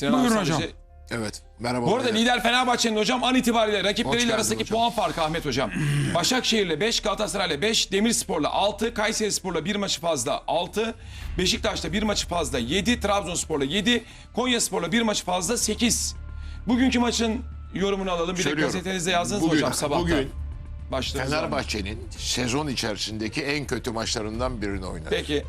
Sinan Buyurun abi sadece- hocam. Evet. Merhaba. Bu arada beyler. lider Fenerbahçe'nin hocam an itibariyle rakipleriyle arasındaki hocam. puan farkı Ahmet hocam. Başakşehir'le 5, Galatasaray'la 5, Demirspor'la 6, Kayserispor'la 1 maçı fazla 6, Beşiktaş'ta 1 maçı fazla 7, Trabzonspor'la 7, Konyaspor'la 1 maçı fazla 8. Bugünkü maçın yorumunu alalım. Bir de Söylüyorum. gazetenizde yazdınız Bugün- hocam sabahta. bugün? Fenerbahçe'nin sezon içerisindeki en kötü maçlarından birini oynadı. Peki.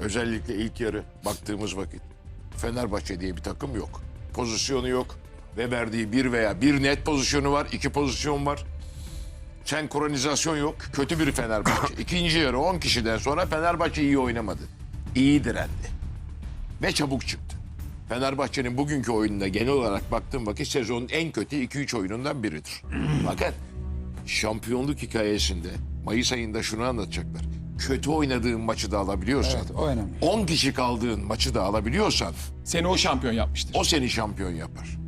Özellikle ilk yarı baktığımız vakit. Fenerbahçe diye bir takım yok. Pozisyonu yok. Ve verdiği bir veya bir net pozisyonu var. iki pozisyon var. Senkronizasyon yok. Kötü bir Fenerbahçe. İkinci yarı 10 kişiden sonra Fenerbahçe iyi oynamadı. İyi direndi. Ve çabuk çıktı. Fenerbahçe'nin bugünkü oyununa genel olarak baktığım vakit sezonun en kötü 2-3 oyunundan biridir. Fakat şampiyonluk hikayesinde Mayıs ayında şunu anlatacaklar. Kötü oynadığın maçı da alabiliyorsan, Evet, o önemli. 10 kişi kaldığın maçı da alabiliyorsan Seni o şampiyon yapmıştır. o seni şampiyon yapar.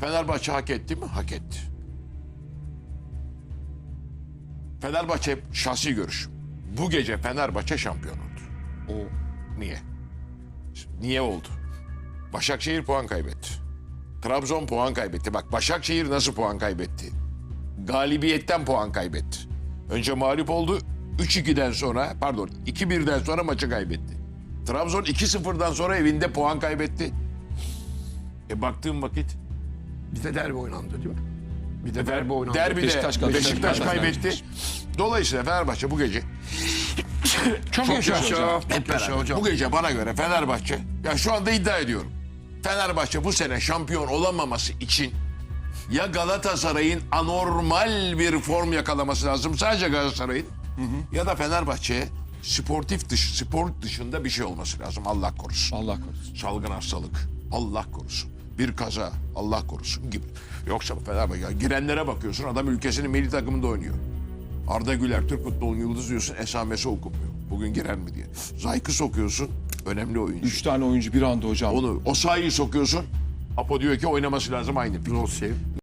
Fenerbahçe hak etti mi? Hak etti. Fenerbahçe şahsi görüşüm. Bu gece Fenerbahçe şampiyon oldu. Niye? Niye oldu? Başakşehir puan kaybetti. Trabzon puan kaybetti. Bak Başakşehir nasıl puan kaybetti? Galibiyetten puan kaybetti. Önce mağlup oldu. 3-2'den sonra pardon 2-1'den sonra maçı kaybetti. Trabzon 2-0'dan sonra evinde puan kaybetti. E baktığım vakit Bir de derbi oynandı değil mi? Bir de derbi oynandı. derbide Beşiktaş Beşiktaş, kazandı. Beşiktaş kaybetti. Dolayısıyla Fenerbahçe bu gece Çok yaşa. Hep beraber hocam. bu gece bana göre Fenerbahçe ya şu anda iddia ediyorum. Fenerbahçe bu sene şampiyon olamaması için ya Galatasaray'ın anormal bir form yakalaması lazım sadece Galatasaray'ın ya da Fenerbahçe'ye sportif dış spor dışında bir şey olması lazım Allah korusun. Allah korusun. salgın hastalık. Allah korusun. Bir kaza. Allah korusun gibi. Yoksa Fenerbahçe ya girenlere bakıyorsun adam ülkesinin milli takımında oynuyor. Arda Güler Türk futbolunun yıldızı diyorsun esamesi okunmuyor. Bugün girer mi diye. Zayk'ı sokuyorsun önemli oyuncu. Üç tane oyuncu bir anda hocam. Onu o sahiyi sokuyorsun. Apo diyor ki oynaması lazım aynı. Rossi.